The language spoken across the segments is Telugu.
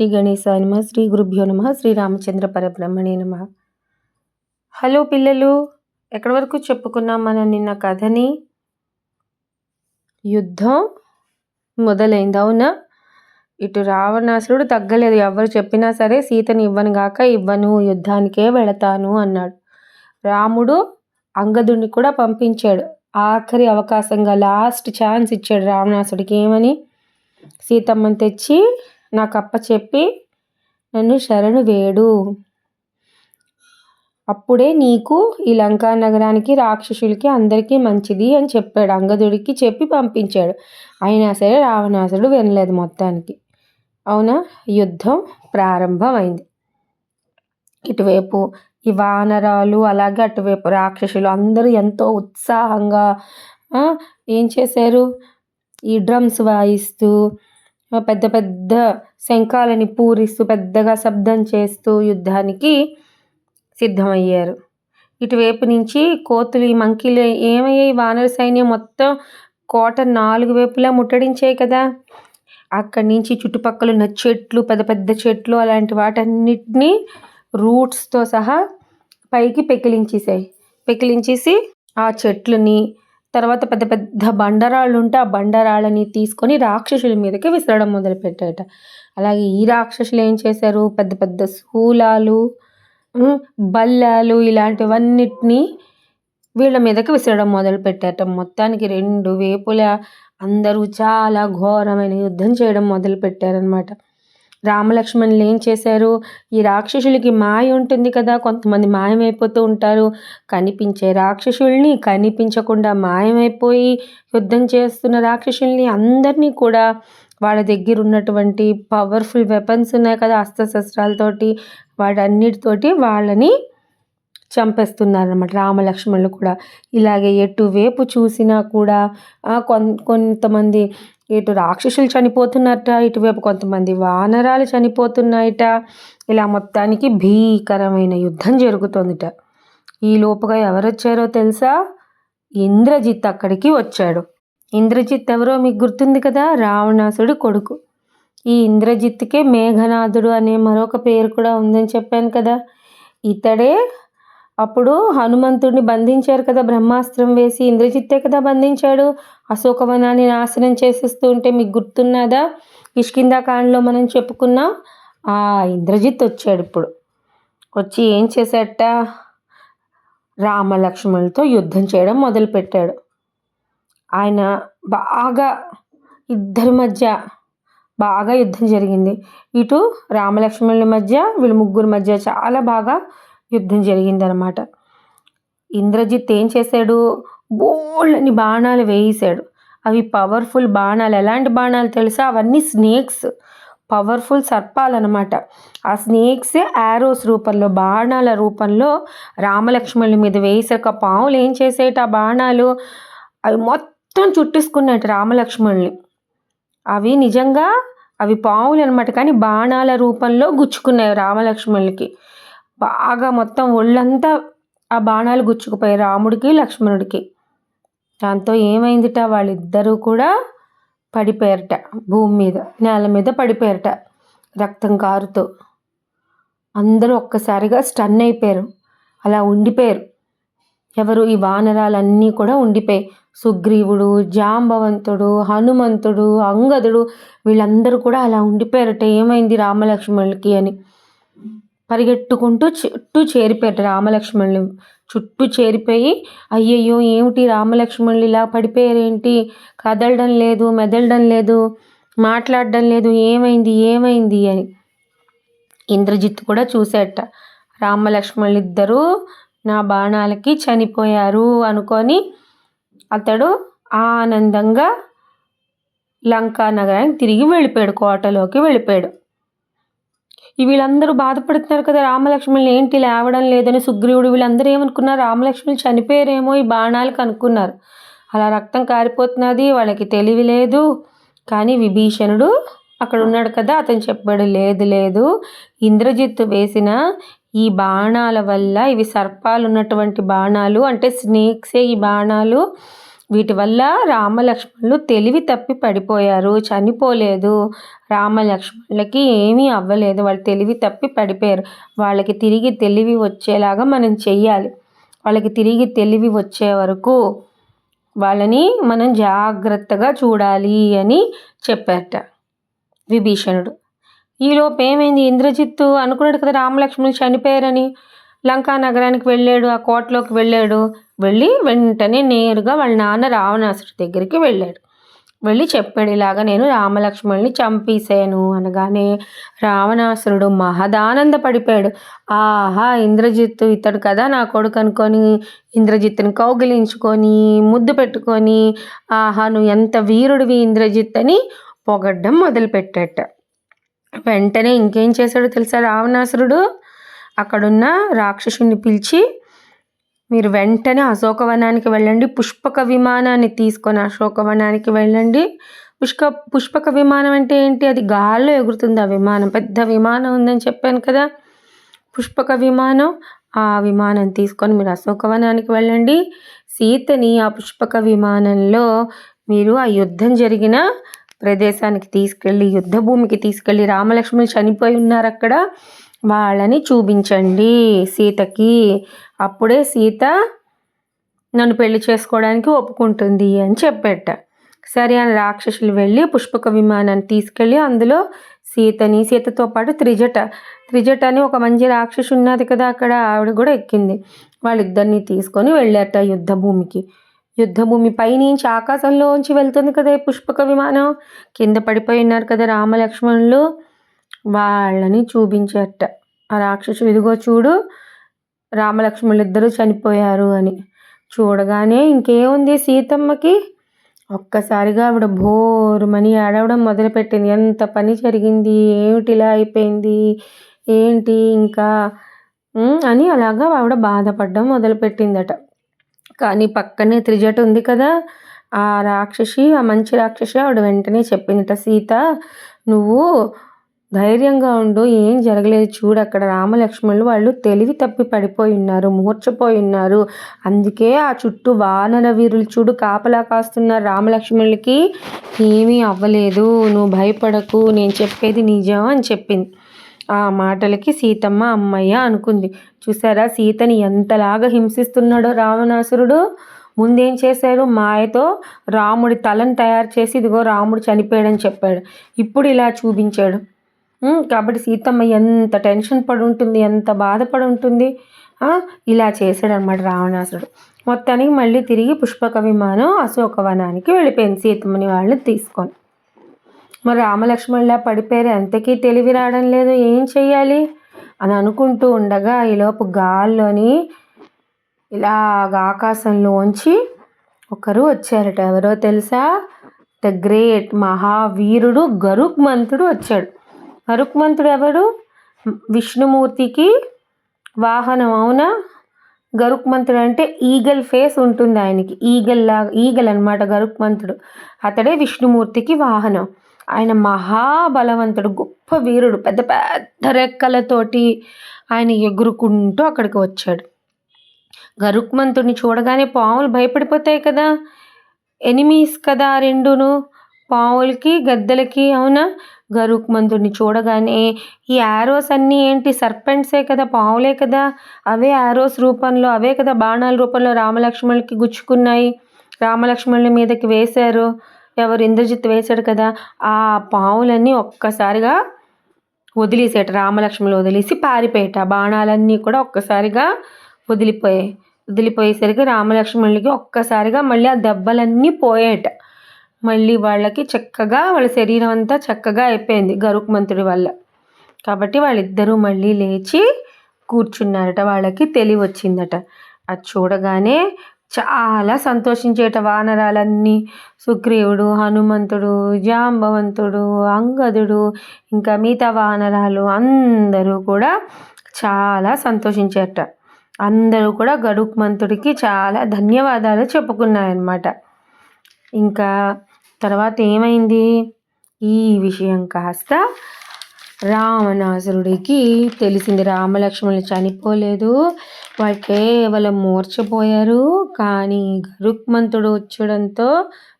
శ్రీ గణేశాయ నమ శ్రీ గురుభ్యో నమ శ్రీ రామచంద్ర పరబ్రహ్మణే నమ. హలో పిల్లలు ఎక్కడి వరకు చెప్పుకున్నాం మనం నిన్న కథని? యుద్ధం మొదలైంది అవునా? ఇటు రావణాసురుడు తగ్గలేదు ఎవరు చెప్పినా సరే సీతని ఇవ్వను గాక ఇవ్వను యుద్ధానికే వెళతాను అన్నాడు. రాముడు అంగదుడిని కూడా పంపించాడు. ఆఖరి అవకాశంగా లాస్ట్ ఛాన్స్ ఇచ్చాడు రావణాసుడికి. ఏమని? సీతమ్మని తెచ్చి నాకు అప్ప చెప్పి నన్ను శరణు వేడు. అప్పుడే నీకు ఈ లంకా నగరానికి రాక్షసులకి అందరికీ మంచిది అని చెప్పాడు. అంగదుడికి చెప్పి పంపించాడు. అయినా సరే రావణాసుడు వినలేదు మొత్తానికి. అవునా? యుద్ధం ప్రారంభమైంది. ఇటువైపు ఈ వానరాలు అలాగే అటువైపు రాక్షసులు అందరూ ఎంతో ఉత్సాహంగా ఏం చేశారు? ఈ డ్రమ్స్ వాయిస్తూ పెద్ద పెద్ద శంఖాలని పూరిస్తూ పెద్దగా శబ్దం చేస్తూ యుద్ధానికి సిద్ధమయ్యారు. ఇటువైపు నుంచి కోతులు ఈ మంకీలు ఏమయ్యాయి? వానర సైన్యం మొత్తం కోట నాలుగు వైపులా ముట్టడించాయి కదా. అక్కడి నుంచి చుట్టుపక్కల ఉన్న చెట్లు పెద్ద పెద్ద చెట్లు అలాంటి వాటన్నిటినీ రూట్స్తో సహా పైకి పెకిలించేసాయి పెకిలించేసి ఆ చెట్లని తర్వాత పెద్ద పెద్ద బండరాళ్ళు ఉంటే ఆ బండరాళ్ళని తీసుకొని రాక్షసుల మీదకి విసరడం మొదలుపెట్టాట అలాగే ఈ రాక్షసులు ఏం చేశారు? పెద్ద పెద్ద శూలాలు బల్లాలు ఇలాంటివన్నిటినీ వీళ్ళ మీదకి విసరడం మొదలుపెట్టారట. మొత్తానికి రెండు వేపుల అందరూ చాలా ఘోరమైన యుద్ధం చేయడం మొదలుపెట్టారనమాట రామలక్ష్మణులు ఏం చేశారు? ఈ రాక్షసులకి మాయ ఉంటుంది కదా కొంతమంది మాయమైపోతూ ఉంటారు. కనిపించే రాక్షసుల్ని కనిపించకుండా మాయమైపోయి యుద్ధం చేస్తున్న రాక్షసుల్ని అందరినీ కూడా వాళ్ళ దగ్గర ఉన్నటువంటి పవర్ఫుల్ వెపన్స్ ఉన్నాయి కదా అస్త్రశస్త్రాలతోటి వాటన్నిటితోటి వాళ్ళని చంపేస్తున్నారనమాట రామలక్ష్మణులు కూడా. ఇలాగే ఎటువైపు చూసినా కూడా కొంతమంది ఇటు రాక్షసులు చనిపోతున్నట్ట ఇటువైపు కొంతమంది వానరాలు చనిపోతున్నాయట. ఇలా మొత్తానికి భీకరమైన యుద్ధం జరుగుతుందిట. ఈ లోపుగా ఎవరొచ్చారో తెలుసా? ఇంద్రజిత్ అక్కడికి వచ్చాడు. ఇంద్రజిత్ ఎవరో మీకు గుర్తుంది కదా? రావణాసుడి కొడుకు. ఈ ఇంద్రజిత్కే మేఘనాథుడు అనే మరొక పేరు కూడా ఉందని చెప్పాను కదా. ఇతడే అప్పుడు హనుమంతుడిని బంధించారు కదా బ్రహ్మాస్త్రం వేసి ఇంద్రజిత్తే కదా బంధించాడు. అశోకవనాన్ని నాశనం చేసేస్తూ ఉంటే మీకు గుర్తున్నదా? కిష్కిందాకాండలో మనం చెప్పుకున్నాం. ఆ ఇంద్రజిత్ వచ్చాడు ఇప్పుడు. వచ్చి ఏం చేశాట రామలక్ష్మణులతో యుద్ధం చేయడం మొదలుపెట్టాడు. ఆయన బాగా ఇద్దరి మధ్య బాగా యుద్ధం జరిగింది. ఇటు రామలక్ష్మణుల మధ్య వీళ్ళ ముగ్గురు మధ్య చాలా బాగా యుద్ధం జరిగిందనమాట. ఇంద్రజిత్ ఏం చేశాడు? బోల్డ్ని బాణాలు వేయిశాడు అవి పవర్ఫుల్ బాణాలు. ఎలాంటి బాణాలు తెలుసా? అవన్నీ స్నేక్స్. పవర్ఫుల్ సర్పాలన్నమాట ఆ స్నేక్సే యారోస్ రూపంలో బాణాల రూపంలో రామలక్ష్మణుల మీద వేసాక పాములు ఏం చేసేట ఆ బాణాలు? అవి మొత్తం చుట్టేసుకున్నట్టు రామలక్ష్మణుల్ని. అవి నిజంగా అవి పావులు అనమాట. కానీ బాణాల రూపంలో గుచ్చుకున్నాయి రామలక్ష్మణులకి. బాగా మొత్తం ఒళ్ళంతా ఆ బాణాలు గుచ్చుకుపోయాయి రాముడికి లక్ష్మణుడికి. దాంతో ఏమైందిట? వాళ్ళిద్దరూ కూడా పడిపోయారట భూమి మీద నేల మీద పడిపోయారట రక్తం కారుతో. అందరూ ఒక్కసారిగా స్టన్ అయిపోయారు అలా ఉండిపోయారు. ఎవరు? ఈ వానరాలన్నీ కూడా ఉండిపోయాయి. సుగ్రీవుడు జాంబవంతుడు హనుమంతుడు అంగదుడు వీళ్ళందరూ కూడా అలా ఉండిపోయారట. ఏమైంది రామలక్ష్మణులకి అని. పరిగెట్టుకుంటూ చుట్టూ చేరిపోయారు రామలక్ష్మణులు. చుట్టూ చేరిపోయి అయ్యయ్యో ఏమిటి రామలక్ష్మణులు ఇలా పడిపోయారేంటి? కదలడం లేదు మెదలడం లేదు మాట్లాడడం లేదు ఏమైంది ఏమైంది అని. ఇంద్రజిత్ కూడా చూసేట. రామలక్ష్మణులు ఇద్దరూ నా బాణాలకి చనిపోయారు అనుకొని అతడు ఆనందంగా లంకా నగరానికి తిరిగి వెళ్ళిపోయాడు కోటలోకి వెళ్ళిపోయాడు. వీళ్ళందరూ బాధపడుతున్నారు కదా రామలక్ష్మణులు ఏంటి లేవడం లేదని సుగ్రీవుడు వీళ్ళందరూ ఏమనుకున్నారు? రామలక్ష్మణులు చనిపోయారేమో ఈ బాణాలకు అనుకున్నారు. అలా రక్తం కారిపోతున్నది వాళ్ళకి తెలివి లేదు. కానీ విభీషణుడు అక్కడ ఉన్నాడు కదా అతను చెప్పాడు లేదు లేదు. ఇంద్రజిత్తు వేసిన ఈ బాణాల వల్ల ఇవి సర్పాలు ఉన్నటువంటి బాణాలు అంటే స్నేక్సే ఈ బాణాలు వీటి వల్ల రామలక్ష్మణులు తెలివి తప్పి పడిపోయారు. చనిపోలేదు. రామలక్ష్మణులకి ఏమీ అవ్వలేదు. వాళ్ళు తెలివి తప్పి పడిపోయారు. వాళ్ళకి తిరిగి తెలివి వచ్చేలాగా మనం చెయ్యాలి. వాళ్ళకి తిరిగి తెలివి వచ్చే వరకు వాళ్ళని మనం జాగ్రత్తగా చూడాలి అని చెప్పారట విభీషణుడు. ఈలోపు ఏమైంది ఇంద్రజిత్తు అనుకున్నాడు కదా రామలక్ష్మణులు చనిపోయారని. లంకా నగరానికి వెళ్ళాడు ఆ కోటలోకి వెళ్ళాడు. వెళ్ళి వెంటనే నేరుగా వాళ్ళ నాన్న రావణాసుడి దగ్గరికి వెళ్ళాడు. వెళ్ళి చెప్పాడు ఇలాగా నేను రామలక్ష్మణుని చంపేశాను అనగానే రావణాసురుడు మహదానంద పడిపోయాడు. ఆహా ఇంద్రజిత్తు ఇతడు కదా నా కొడుకు అనుకొని ఇంద్రజిత్తుని కౌగిలించుకొని ముద్దు పెట్టుకొని ఆహా నువ్వు ఎంత వీరుడివి ఇంద్రజిత్ అని పొగడ్డం మొదలుపెట్టాట. వెంటనే ఇంకేం చేశాడో తెలుసా రావణాసురుడు? అక్కడున్న రాక్షసుని పిలిచి మీరు వెంటనే అశోకవనానికి వెళ్ళండి పుష్పక విమానాన్ని తీసుకొని అశోకవనానికి వెళ్ళండి. పుష్క పుష్పక విమానం అంటే ఏంటి? అది గాల్లో ఎగురుతుంది ఆ విమానం. పెద్ద విమానం ఉందని చెప్పాను కదా. పుష్పక విమానం ఆ విమానం తీసుకొని మీరు అశోకవనానికి వెళ్ళండి. సీతని ఆ పుష్పక విమానంలో మీరు ఆ యుద్ధం జరిగిన ప్రదేశానికి తీసుకెళ్ళి యుద్ధభూమికి తీసుకెళ్ళి రామలక్ష్మణులు చనిపోయి ఉన్నారు అక్కడ. వాళ్ళని చూపించండి సీతకి. అప్పుడే సీత నన్ను పెళ్ళి చేసుకోవడానికి ఒప్పుకుంటుంది అని చెప్పేట. సరే అని రాక్షసులు వెళ్ళి పుష్పక విమానాన్ని తీసుకెళ్ళి అందులో సీతని సీతతో పాటు త్రిజట త్రిజట అని ఒక మంచి రాక్షసు ఉన్నది కదా అక్కడ ఆవిడ కూడా ఎక్కింది. వాళ్ళిద్దరిని తీసుకొని వెళ్ళారట యుద్ధ భూమికి యుద్ధభూమి పైనుంచి ఆకాశంలోంచి వెళ్తుంది కదా పుష్పక విమానం. కింద పడిపోయి ఉన్నారు కదా రామలక్ష్మణులు. వాళ్ళని చూపించట. ఆ రాక్షసుడు ఇదిగో చూడు రామలక్ష్మణులు ఇద్దరు చనిపోయారు అని. చూడగానే ఇంకేముంది సీతమ్మకి? ఒక్కసారిగా ఆవిడ భోరుమని ఏడవడం మొదలుపెట్టింది. ఎంత పని జరిగింది? ఏమిటిలా అయిపోయింది? ఏంటి ఇంకా? అని అలాగా ఆవిడ బాధపడడం మొదలుపెట్టిందట. కానీ పక్కనే త్రిజట ఉంది కదా ఆ రాక్షసి ఆ మంచి రాక్షసి ఆవిడ వెంటనే చెప్పిందట సీత నువ్వు ధైర్యంగా ఉండు ఏం జరగలేదు చూడు అక్కడ రామలక్ష్మణులు వాళ్ళు తెలివి తప్పి పడిపోయి ఉన్నారు మూర్చపోయి ఉన్నారు. అందుకే ఆ చుట్టూ వానర వీరులు చూడు కాపలా కాస్తున్నారు రామలక్ష్మణులకి ఏమీ అవ్వలేదు. నువ్వు భయపడకు నేను చెప్పేది నిజం అని చెప్పింది. ఆ మాటలకి సీతమ్మ అమ్మయ్య అనుకుంది. చూసారా సీతని ఎంతలాగా హింసిస్తున్నాడో రావణాసురుడు? ముందేం చేశాడు మాయతో రాముడి తలను తయారు చేసి ఇదిగో రాముడు చనిపోయాడని చెప్పాడు. ఇప్పుడు ఇలా చూపించాడు. కాబట్టి సీతమ్మ ఎంత టెన్షన్ పడి ఉంటుంది ఎంత బాధపడి ఉంటుంది ఇలా చేశాడు అనమాట రావణాసురుడు. మొత్తానికి మళ్ళీ తిరిగి పుష్పక విమానం అశోకవనానికి వెళ్ళిపోయింది సీతమ్మని వాళ్ళని తీసుకొని. మరి రామలక్ష్మణులా పడిపోయారు? ఎంతకీ తెలివి రావడం లేదు. ఏం చెయ్యాలి? అని అనుకుంటూ ఉండగా ఈలోపు గాల్లోని ఇలాగ ఆకాశంలోంచి ఒకరు వచ్చారట. ఎవరో తెలుసా? ద గ్రేట్ మహావీరుడు గరుక్మంతుడు వచ్చాడు. గరుక్మంతుడు ఎవరు విష్ణుమూర్తికి వాహనం. అవునా? గరుక్మంతుడు అంటే ఈగల్ ఫేస్ ఉంటుంది ఆయనకి. ఈగల్ లాగా ఈగల్ అనమాట గరుక్మంతుడు. అతడే విష్ణుమూర్తికి వాహనం. ఆయన మహాబలవంతుడు గొప్ప వీరుడు పెద్ద పెద్ద రెక్కలతోటి ఆయన ఎగురుకుంటూ అక్కడికి వచ్చాడు. గరుక్మంతుడిని చూడగానే పాములు భయపడిపోతాయి కదా. ఎనిమీస్ కదా రెండును. పావులకి గద్దలకి అవునా? గరుక్మంతుడిని చూడగానే ఈ యారోస్ అన్నీ ఏంటి? సర్పెంట్సే కదా పావులే కదా? అవే యారోస్ రూపంలో అవే కదా బాణాల రూపంలో రామలక్ష్మణులకి గుచ్చుకున్నాయి. రామలక్ష్మణుల మీదకి వేశారు. ఎవరు? ఇంద్రజిత్ వేశాడు కదా. ఆ పావులన్నీ ఒక్కసారిగా వదిలేసేట రామలక్ష్మణులు వదిలేసి పారిపోయేట. బాణాలన్నీ కూడా ఒక్కసారిగా వదిలిపోయాయి వదిలిపోయేసరికి రామలక్ష్మణులకి ఒక్కసారిగా మళ్ళీ ఆ దెబ్బలన్నీ పోయేట. మళ్ళీ వాళ్ళకి చక్కగా వాళ్ళ శరీరం అంతా చక్కగా అయిపోయింది గరుక్మంతుడి వల్ల. కాబట్టి వాళ్ళిద్దరూ మళ్ళీ లేచి కూర్చున్నారట. వాళ్ళకి తెలివి వచ్చిందట అది చూడగానే చాలా సంతోషించేట వానరాలన్నీ. సుగ్రీవుడు హనుమంతుడు జాంబవంతుడు అంగదుడు ఇంకా మిగతా వానరాలు అందరూ కూడా చాలా సంతోషించేట. అందరూ కూడా గరుక్మంతుడికి చాలా ధన్యవాదాలు చెప్పుకున్నాయన్నమాట ఇంకా తర్వాత ఏమైంది ఈ విషయం కాస్త రావణాసురుడికి తెలిసింది. రామలక్ష్మణులు చనిపోలేదు. వాళ్ళు కేవలం మూర్చపోయారు కానీ గరుక్మంతుడు వచ్చడంతో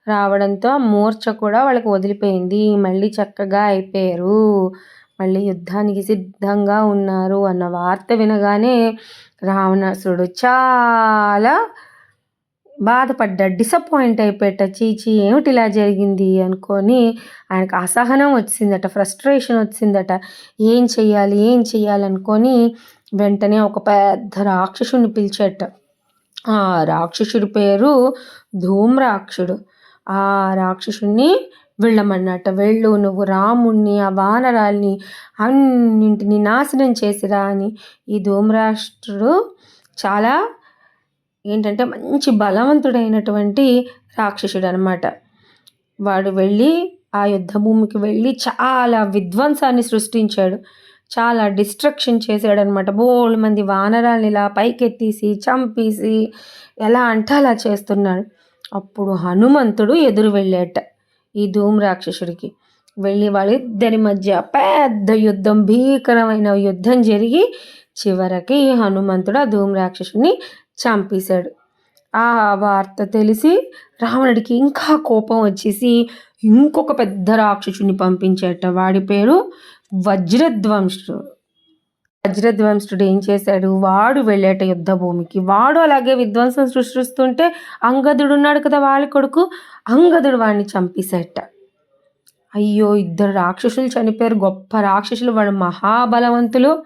రావడంతో ఆ మూర్ఛ కూడా వాళ్ళకి వదిలిపోయింది. మళ్ళీ చక్కగా అయిపోయారు. మళ్ళీ యుద్ధానికి సిద్ధంగా ఉన్నారు అన్న వార్త వినగానే రావణాసురుడు చాలా బాధపడ్డాడు డిసప్పాయింట్ అయిపోయాట చీచి ఏమిటి ఇలా జరిగింది అనుకొని ఆయనకు అసహనం వచ్చిందట ఫ్రస్ట్రేషన్ వచ్చిందట. ఏం చెయ్యాలి ఏం చెయ్యాలి అనుకొని వెంటనే ఒక పెద్ద రాక్షసుని పిలిచేట. ఆ రాక్షసుడి పేరు ధూమ్రాక్షుడు. ఆ రాక్షసుని వెళ్ళమన్నట్ట వెళ్ళు నువ్వు రాముణ్ణి ఆ వానరాల్ని అన్నింటిని నాశనం చేసిరా అని ఈ ధూమ్రాష్ట్రుడు చాలా ఏంటంటే మంచి బలవంతుడైనటువంటి రాక్షసుడు అనమాట వాడు వెళ్ళి ఆ యుద్ధ భూమికి వెళ్ళి చాలా విధ్వంసాన్ని సృష్టించాడు. చాలా డిస్ట్రక్షన్ చేశాడనమాట బోల్ మంది వానరాల్ని ఇలా పైకెత్తేసి చంపేసి ఎలా అంటే అలా చేస్తున్నాడు అప్పుడు హనుమంతుడు ఎదురు వెళ్ళేట ఈ ధూమ్ రాక్షసుడికి. వెళ్ళి వాళ్ళిద్దరి మధ్య పెద్ద యుద్ధం భీకరమైన యుద్ధం జరిగి చివరికి హనుమంతుడు ఆ ధూమ్ రాక్షసుని చంపేశాడు. ఆ వార్త తెలిసి రావణుడికి ఇంకా కోపం వచ్చేసి ఇంకొక పెద్ద రాక్షసుని పంపించేట. వాడి పేరు వజ్రధ్వంసుడు. వజ్రధ్వంసుడు ఏం చేశాడు? వాడు వెళ్ళేట యుద్ధ భూమికి వాడు అలాగే విధ్వంసం సృష్టిస్తుంటే అంగదుడు ఉన్నాడు కదా వాళ్ళ కొడుకు. అంగదుడు వాడిని చంపేసేట అయ్యో ఇద్దరు రాక్షసులు చనిపోయారు. గొప్ప రాక్షసులు వాడు మహాబలవంతులు.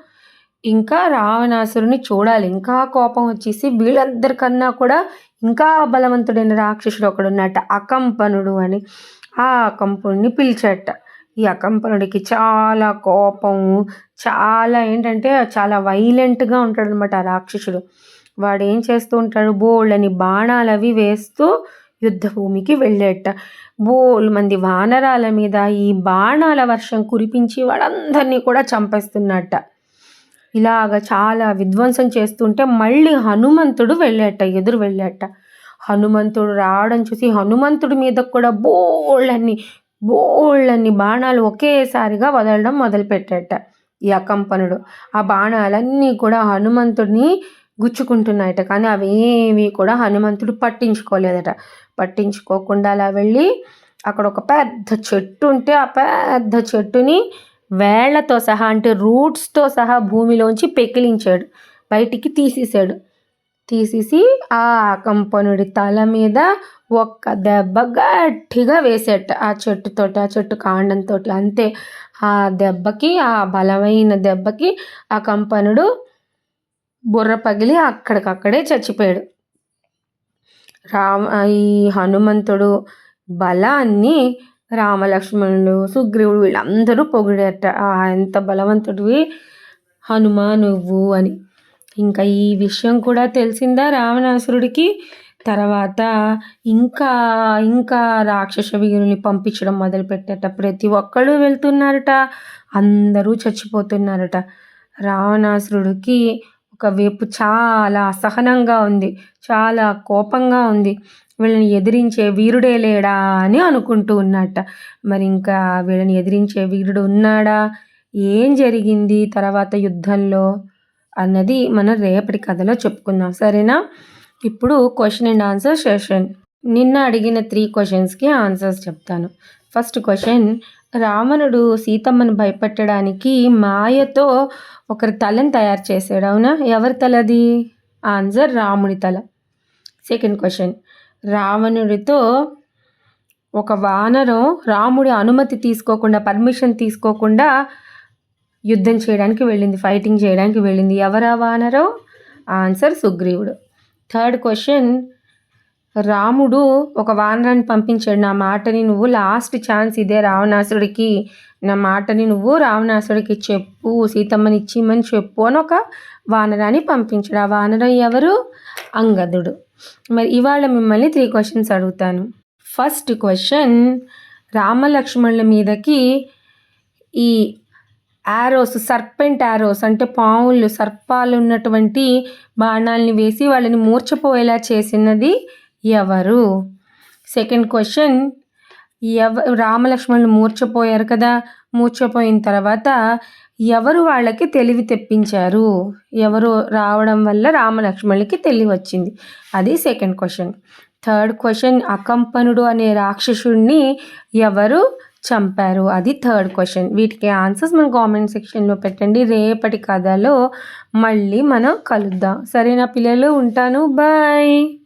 ఇంకా రావణాసురుని చూడాలి. ఇంకా కోపం వచ్చేసి వీళ్ళందరికన్నా కూడా ఇంకా బలవంతుడైన రాక్షసుడు ఒకడు ఉన్నట్ట అకంపనుడు అని. ఆ అకంపనుడిని పిలిచేట ఈ అకంపనుడికి చాలా కోపం చాలా ఏంటంటే చాలా వైలెంట్గా ఉంటాడు అనమాట ఆ రాక్షసుడు. వాడు ఏం చేస్తూ ఉంటాడు బోళ్ళని బాణాలు అవి వేస్తూ యుద్ధభూమికి వెళ్ళేట. బోల్ మంది వానరాల మీద ఈ బాణాల వర్షం కురిపించి వాడందరినీ కూడా చంపేస్తున్నట్ట. ఇలాగ చాలా విధ్వంసం చేస్తుంటే మళ్ళీ హనుమంతుడు వెళ్ళేట ఎదురు వెళ్ళేట. హనుమంతుడు రావడం చూసి హనుమంతుడి మీద కూడా బోళ్ళన్ని బోళ్ళన్ని బాణాలు ఒకేసారిగా వదలడం మొదలుపెట్టాట ఈ అకంపనుడు. ఆ బాణాలన్నీ కూడా హనుమంతుడిని గుచ్చుకుంటున్నాయట కానీ అవి ఏవి కూడా హనుమంతుడు పట్టించుకోలేదట. పట్టించుకోకుండా అలా వెళ్ళి అక్కడ ఒక పెద్ద చెట్టు ఉంటే ఆ పెద్ద చెట్టుని వేళ్ళతో సహా అంటే రూట్స్తో సహా భూమిలోంచి పెకిలించాడు. బయటికి తీసేసాడు తీసేసి ఆ కంపనుడి తల మీద ఒక్క దెబ్బ గట్టిగా వేసేట. ఆ చెట్టుతోటి ఆ చెట్టు కాండంతో అంతే. ఆ దెబ్బకి ఆ బలమైన దెబ్బకి ఆ కంపనుడు బుర్ర పగిలి అక్కడికక్కడే చచ్చిపోయాడు. రామ ఈ హనుమంతుడు బలాన్ని రామలక్ష్మణులు సుగ్రీవుడు వీళ్ళందరూ పొగిడేట ఎంత బలవంతుడివి హనుమ నువ్వు అని. ఇంకా ఈ విషయం కూడా తెలిసిందా రావణాసురుడికి? తర్వాత ఇంకా ఇంకా రాక్షస వీరుని పంపించడం మొదలుపెట్టేట. ప్రతి ఒక్కళ్ళు వెళ్తున్నారట. అందరూ చచ్చిపోతున్నారట. రావణాసురుడికి ఒకవైపు చాలా అసహనంగా ఉంది. చాలా కోపంగా ఉంది. వీళ్ళని ఎదిరించే వీరుడే లేడా అని అనుకుంటూ ఉన్నట్ట మరి ఇంకా వీళ్ళని ఎదిరించే వీరుడు ఉన్నాడా? ఏం జరిగింది తర్వాత యుద్ధంలో అన్నది మనం రేపటి కథలో చెప్పుకుందాం. సరేనా? ఇప్పుడు క్వశ్చన్ అండ్ ఆన్సర్ సెషన్ నిన్న అడిగిన త్రీ క్వశ్చన్స్కి ఆన్సర్స్ చెప్తాను. ఫస్ట్ క్వశ్చన్ రావణుడు సీతమ్మను భయపెట్టడానికి మాయతో ఒకరి తలని తయారు చేశాడు అవునా? ఎవరి తలది? ఆన్సర్ రాముడి తల. సెకండ్ క్వశ్చన్ రావణుడితో ఒక వానరం రాముడి అనుమతి తీసుకోకుండా పర్మిషన్ తీసుకోకుండా యుద్ధం చేయడానికి వెళ్ళింది ఫైటింగ్ చేయడానికి వెళ్ళింది. ఎవరా వానరం? ఆన్సర్ సుగ్రీవుడు. Third question. రాముడు ఒక వానరాన్ని పంపించాడు నా మాటని నువ్వు లాస్ట్ ఛాన్స్ ఇదే రావణాసుడికి. నా మాటని నువ్వు రావణాసుడికి చెప్పు సీతమ్మని ఇచ్చిమని చెప్పు అని ఒక వానరాన్ని పంపించాడు. ఆ వానరం ఎవరు? అంగదుడు. మరి ఇవాళ మిమ్మల్ని త్రీ క్వశ్చన్స్ అడుగుతాను. ఫస్ట్ క్వశ్చన్ రామలక్ష్మణుల మీదకి ఈ యారోస్ సర్పెంట్ యారోస్ అంటే పావులు సర్పాలు ఉన్నటువంటి బాణాలని వేసి వాళ్ళని మూర్చపోయేలా చేసినది ఎవరు? సెకండ్ క్వశ్చన్ ఎవ రామలక్ష్మణులు మూర్చపోయారు కదా. మూర్చపోయిన తర్వాత ఎవరు వాళ్ళకి తెలివి తెప్పించారు? ఎవరు రావడం వల్ల రామలక్ష్మణులకి తెలివి వచ్చింది? అది సెకండ్ క్వశ్చన్ థర్డ్ క్వశ్చన్ అకంపనుడు అనే రాక్షసుడిని ఎవరు చంపారు? అది థర్డ్ క్వశ్చన్ వీటికి ఆన్సర్స్ మన కామెంట్ సెక్షన్లో పెట్టండి. రేపటి కథలో మళ్ళీ మనం కలుద్దాం. సరేనా పిల్లలు? ఉంటాను. బాయ్